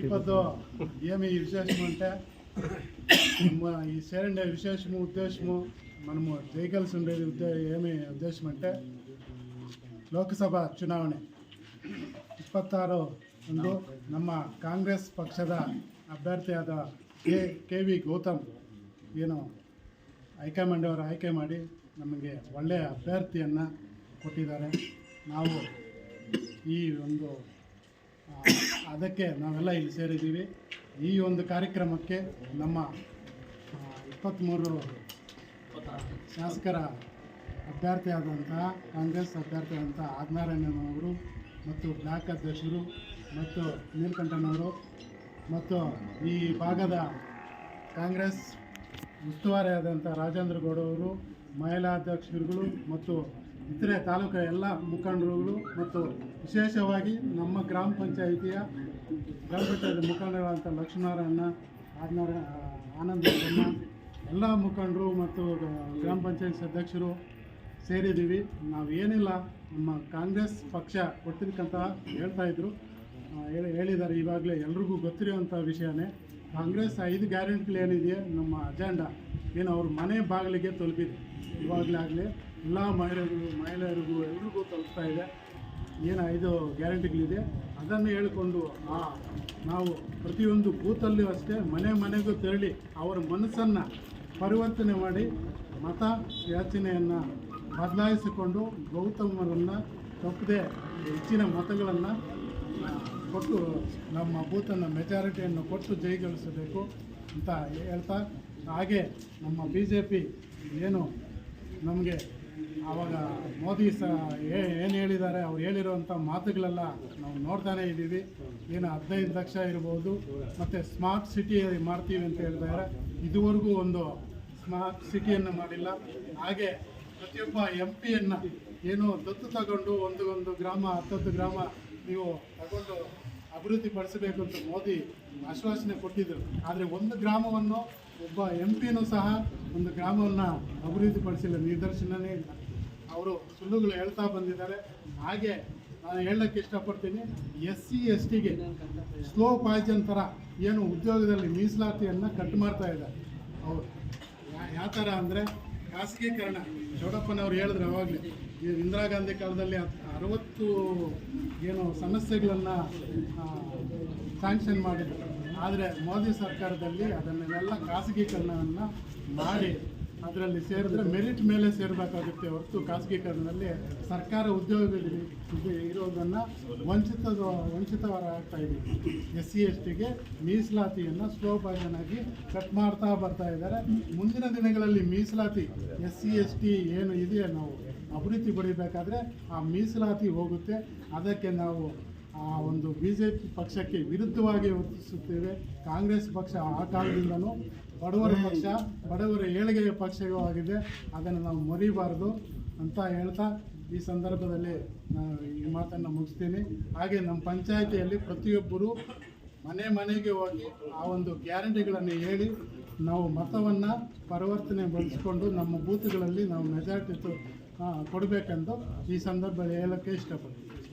ఇప్పటితో ఏమి విశేషం అంటే మ- ఈ చేరండే విశేషము ఉద్దేశము మనము చేయగలిసి ఉండేది ఉద్దే ఏమి ఉద్దేశం అంటే ಲೋಕಸಭಾ ಚುನಾವಣೆ ಇಪ್ಪತ್ತಾರು ಒಂದು ನಮ್ಮ ಕಾಂಗ್ರೆಸ್ ಪಕ್ಷದ ಅಭ್ಯರ್ಥಿಯಾದ ಕೆ ಕೆ ವಿ ಗೌತಮ್ ಏನು ಹೈಕಮಾಂಡ್ ಅವರು ಆಯ್ಕೆ ಮಾಡಿ ನಮಗೆ ಒಳ್ಳೆಯ ಅಭ್ಯರ್ಥಿಯನ್ನು ಕೊಟ್ಟಿದ್ದಾರೆ ನಾವು ಈ ಒಂದು ಆ, ಅದಕ್ಕೆ ನಾವೆಲ್ಲ ಇಲ್ಲಿ ಸೇರಿದ್ದೀವಿ. ಈ ಒಂದು ಕಾರ್ಯಕ್ರಮಕ್ಕೆ ನಮ್ಮ ಇಪ್ಪತ್ತ್ಮೂರು ಶಾಸಕರ ಅಭ್ಯರ್ಥಿಯಾದಂತಹ ಕಾಂಗ್ರೆಸ್ ಅಭ್ಯರ್ಥಿಯಾದಂಥ ಆದಿನಾರಾಯಣನವರು ಮತ್ತು ಬ್ಲಾಕ್ ಅಧ್ಯಕ್ಷರು ಮತ್ತು ನೀಲಕಂಠನವರು ಮತ್ತು ಈ ಭಾಗದ ಕಾಂಗ್ರೆಸ್ ಉಸ್ತುವಾರಿಯಾದಂಥ ರಾಜೇಂದ್ರ ಗೌಡ ಅವರು ಮಹಿಳಾ ಅಧ್ಯಕ್ಷರುಗಳು ಮತ್ತು ಇತರೆ ತಾಲೂಕ ಎಲ್ಲ ಮುಖಂಡರುಗಳು ಮತ್ತು ವಿಶೇಷವಾಗಿ ನಮ್ಮ ಗ್ರಾಮ ಪಂಚಾಯಿತಿಯ ಗ್ರಾಮ ಪಂಚಾಯತ್ ಮುಖಂಡರಾದಂಥ ಲಕ್ಷ್ಮೀನಾರಾಯಣ, ಆದನಾರಾಯಣ, ಆನಂದ ಎಲ್ಲ ಮುಖಂಡರು ಮತ್ತು ಗ್ರಾಮ ಪಂಚಾಯತ್ ಅಧ್ಯಕ್ಷರು ಸೇರಿದ್ದೀವಿ. ನಾವು ಏನಿಲ್ಲ, ನಮ್ಮ ಕಾಂಗ್ರೆಸ್ ಪಕ್ಷ ಕೊಟ್ಟಿದ್ದಕ್ಕಂತ ಹೇಳ್ತಾ ಇದ್ರು. ಹೇಳಿದ್ದಾರೆ ಇವಾಗಲೇ ಎಲ್ರಿಗೂ ಗೊತ್ತಿರೋವಂಥ ವಿಷಯನೇ. ಕಾಂಗ್ರೆಸ್ ಐದು ಗ್ಯಾರಂಟಿಗಳು ನಮ್ಮ ಅಜೆಂಡಾ. ಏನು ಅವ್ರ ಮನೆ ಬಾಗಿಲಿಗೆ ತಲುಪಿದೆ. ಇವಾಗಲಾಗಲೇ ಎಲ್ಲ ಮಹಿಳೆಯರಿಗೂ ಮಹಿಳೆಯರಿಗೂ ಎಲ್ರಿಗೂ ತಲುಪ್ತಾ ಇದೆ. ಏನು ಐದು ಗ್ಯಾರಂಟಿಗಳಿದೆ? ಅದನ್ನು ಹೇಳಿಕೊಂಡು ಆ, ನಾವು ಪ್ರತಿಯೊಂದು ಬೂತಲ್ಲೂ ಅಷ್ಟೇ ಮನೆ ಮನೆಗೂ ತೆರಳಿ ಅವರ ಮನಸ್ಸನ್ನು ಪರಿವರ್ತನೆ ಮಾಡಿ ಮತ ಯಾಚನೆಯನ್ನು ಬದಲಾಯಿಸಿಕೊಂಡು ಗೌತಮರನ್ನು ತಪ್ಪದೆ ಹೆಚ್ಚಿನ ಮತಗಳನ್ನು ಕೊಟ್ಟು ನಮ್ಮ ಬೂತನ್ನು ಮೆಜಾರಿಟಿಯನ್ನು ಕೊಟ್ಟು ಜಯಗಳಿಸಬೇಕು ಅಂತ ಹೇಳ್ತಾ, ಹಾಗೆ ನಮ್ಮ ಬಿ ಜೆ ಪಿ ಏನು ನಮಗೆ ಆವಾಗ ಮೋದಿ ಸ ಏನು ಹೇಳಿದ್ದಾರೆ, ಅವ್ರು ಹೇಳಿರುವಂಥ ಮಾತುಗಳೆಲ್ಲ ನಾವು ನೋಡ್ತಾನೇ ಇದ್ದೀವಿ. ಏನು ಹದಿನೈದು ಲಕ್ಷ ಇರ್ಬೋದು. ಮತ್ತು ಸ್ಮಾರ್ಟ್ ಸಿಟಿ ಮಾಡ್ತೀವಿ ಅಂತ ಹೇಳಿದ್ದಾರೆ ಇದುವರೆಗೂ ಒಂದು ಸ್ಮಾರ್ಟ್ ಸಿಟಿಯನ್ನು ಮಾಡಿಲ್ಲ. ಹಾಗೆ ಪ್ರತಿಯೊಬ್ಬ ಎಂ ಪಿಯನ್ನು ಏನು ದತ್ತು ತಗೊಂಡು ಒಂದು ಒಂದು ಗ್ರಾಮ, ಹತ್ತತ್ತು ಗ್ರಾಮ ನೀವು ತಗೊಂಡು ಅಭಿವೃದ್ಧಿ ಪಡಿಸಬೇಕು ಅಂತ ಮೋದಿ ಆಶ್ವಾಸನೆ ಕೊಟ್ಟಿದ್ದರು ಆದರೆ ಒಂದು ಗ್ರಾಮವನ್ನು ಒಬ್ಬ ಎಂ ಪಿನೂ ಸಹ ಒಂದು ಗ್ರಾಮವನ್ನು ಅಭಿವೃದ್ಧಿಪಡಿಸಿಲ್ಲ ನಿದರ್ಶನವೇ ಇಲ್ಲ. ಅವರು ಸುಳ್ಳುಗಳು ಹೇಳ್ತಾ ಬಂದಿದ್ದಾರೆ. ಹಾಗೆ ನಾನು ಹೇಳಕ್ಕೆ ಇಷ್ಟಪಡ್ತೀನಿ ಎಸ್ ಸಿ ಎಸ್ ಟಿಗೆ ಸ್ಲೋ ಪಾಯ್ಸನ್ ಥರ ಏನು ಉದ್ಯೋಗದಲ್ಲಿ ಮೀಸಲಾತಿಯನ್ನು ಕಟ್ ಮಾಡ್ತಾ ಇದ್ದಾರೆ. ಅವರು ಯಾವ ಥರ ಅಂದರೆ ಖಾಸಗೀಕರಣ. ಚೌಡಪ್ಪನವ್ರು ಹೇಳಿದ್ರು ಅವಾಗಲೇ ಇಂದಿರಾ ಗಾಂಧಿ ಕಾಲದಲ್ಲಿ ಅರವತ್ತು ಏನು ಸಮಸ್ಯೆಗಳನ್ನು ಸ್ಯಾಂಕ್ಷನ್ ಮಾಡಿದ್ರು. ಆದರೆ ಮೋದಿ ಸರ್ಕಾರದಲ್ಲಿ ಅದನ್ನೆಲ್ಲ ಖಾಸಗೀಕರಣವನ್ನು ಮಾಡಿ ಅದರಲ್ಲಿ ಸೇರಿದ್ರೆ ಮೆರಿಟ್ ಮೇಲೆ ಸೇರಬೇಕಾಗುತ್ತೆ ಹೊರತು ಖಾಸಗೀಕರಣದಲ್ಲಿ ಸರ್ಕಾರ ಉದ್ಯೋಗದಲ್ಲಿ ಇರೋದನ್ನು ವಂಚಿತ ವಂಚಿತವರಾಗ್ತಾ ಇದೆ. ಎಸ್ ಸಿ ಎಸ್ ಟಿಗೆ ಮೀಸಲಾತಿಯನ್ನು ಸ್ಲೋ ಆಗಿ ಕಟ್ ಮಾಡ್ತಾ ಬರ್ತಾ ಇದ್ದಾರೆ. ಮುಂದಿನ ದಿನಗಳಲ್ಲಿ ಮೀಸಲಾತಿ ಎಸ್ ಸಿ ಎಸ್ ಟಿ ಏನು ಇದೆಯಾ ನಾವು ಅಭಿವೃದ್ಧಿ ಪಡಿಬೇಕಾದ್ರೆ ಆ ಮೀಸಲಾತಿ ಹೋಗುತ್ತೆ. ಅದಕ್ಕೆ ನಾವು ಆ ಒಂದು ಬಿ ಜೆ ಪಿ ಪಕ್ಷಕ್ಕೆ ವಿರುದ್ಧವಾಗಿ ವರ್ತಿಸುತ್ತೇವೆ. ಕಾಂಗ್ರೆಸ್ ಪಕ್ಷ ಆ ಕಾಲದಿಂದಲೂ ಬಡವರ ಪಕ್ಷ, ಬಡವರ ಏಳಿಗೆಯ ಪಕ್ಷವೂ ಆಗಿದೆ. ಅದನ್ನು ನಾವು ಮರಿಬಾರದು ಅಂತ ಹೇಳ್ತಾ ಈ ಸಂದರ್ಭದಲ್ಲಿ ನಾನು ಈ ಮಾತನ್ನು ಮುಗಿಸ್ತೀನಿ. ಹಾಗೆ ನಮ್ಮ ಪಂಚಾಯಿತಿಯಲ್ಲಿ ಪ್ರತಿಯೊಬ್ಬರು ಮನೆ ಮನೆಗೆ ಹೋಗಿ ಆ ಒಂದು ಗ್ಯಾರಂಟಿಗಳನ್ನು ಹೇಳಿ ನಾವು ಮತವನ್ನು ಪರಿವರ್ತನೆ ಬಳಸಿಕೊಂಡು ನಮ್ಮ ಬೂತ್ಗಳಲ್ಲಿ ನಾವು ಮೆಜಾರಿಟಿ ಕೊಡಬೇಕೆಂದು ಈ ಸಂದರ್ಭದಲ್ಲಿ ಹೇಳೋಕ್ಕೆ ಇಷ್ಟಪಡ್ತೀನಿ.